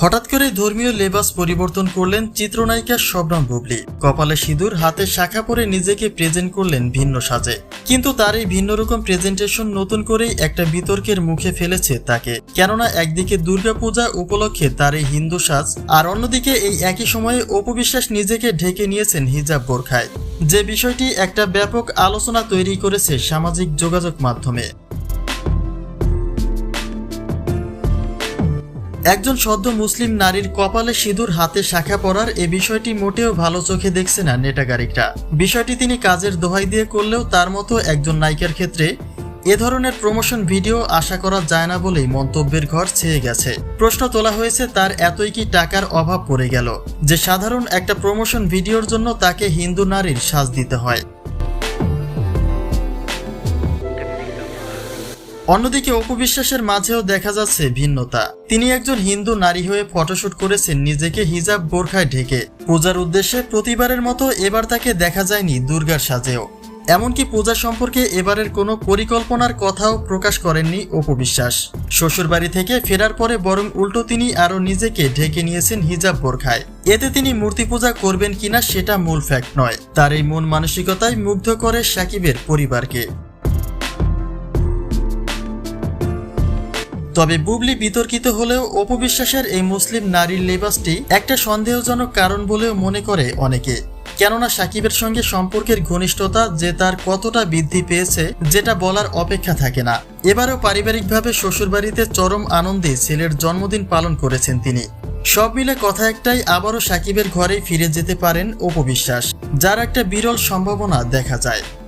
হঠাৎ করে ধর্মীয় লেবাস পরিবর্তন করলেন চিত্রনায়িকা শবনম বুবলি। কপালে সিঁদুর, হাতে শাখা পরে নিজেকে প্রেজেন্ট করলেন ভিন্ন সাজে। কিন্তু তার এই ভিন্ন রকম প্রেজেন্টেশন নতুন করেই একটা বিতর্কের মুখে ফেলেছে তাকে। কেননা একদিকে দুর্গাপূজা উপলক্ষে তার এই হিন্দু সাজ, আর অন্যদিকে এই একই সময়ে অপবিশ্বাস নিজেকে ঢেকে নিয়েছেন হিজাব বোরখায়। যে বিষয়টি একটা ব্যাপক আলোচনা তৈরি করেছে সামাজিক যোগাযোগ মাধ্যমে। একজন সদ্য মুসলিম নারীর কপালে সিঁদুর, হাতে শাখা পরার এ বিষয়টি মোটেও ভালো চোখে দেখছে না নেটাগারিকরা বিষয়টি তিনি কাজের দোহাই দিয়ে করলেও তার মতো একজন নায়িকার ক্ষেত্রে এ ধরনের প্রমোশন ভিডিও আশা করা যায় না বলেই মন্তব্যের ঘর ছেয়ে গেছে। প্রশ্ন তোলা হয়েছে, তার এতই কি টাকার অভাব পড়ে গেল? যে সাধারণ একটা প্রমোশন ভিডিওর জন্য তাকে হিন্দু নারীর সাজ দিতে হয়। অন্যদিকে অপবিশ্বাসের মাঝেও দেখা যাচ্ছে ভিন্নতা। তিনি একজন হিন্দু নারী হয়ে ফটোশুট করেছেন, নিজেকে হিজাব বোরখায় ঢেকে। পূজার উদ্দেশ্যে প্রতিবারের মতো এবার তাকে দেখা যায়নি দুর্গার সাজেও। এমনকি পূজা সম্পর্কে এবারের কোনো পরিকল্পনার কথাও প্রকাশ করেননি অপবিশ্বাস। শ্বশুরবাড়ি থেকে ফেরার পরে বরং উল্টো তিনি আরও নিজেকে ঢেকে নিয়েছেন হিজাব বোরখায় এতে তিনি মূর্তি পূজা করবেন কিনা সেটা মূল ফ্যাক্ট নয়। তার এই মন মানসিকতায় মুগ্ধ করে সাকিবের পরিবারকে। তবে বুবলি বিতর্কিত হলেও অপবিশ্বাসের এই মুসলিম নারীর লেবাসটি একটা সন্দেহজনক কারণ বলেও মনে করে অনেকে। কেননা সাকিবের সঙ্গে সম্পর্কের ঘনিষ্ঠতা যে তার কতটা বৃদ্ধি পেয়েছে, যেটা বলার অপেক্ষা থাকে না। এবারও পারিবারিকভাবে শ্বশুরবাড়িতে চরম আনন্দে ছেলের জন্মদিন পালন করেছেন তিনি। সব মিলে কথা একটাই, আবারও সাকিবের ঘরেই ফিরে যেতে পারেন অপবিশ্বাস যার একটা বিরল সম্ভাবনা দেখা যায়।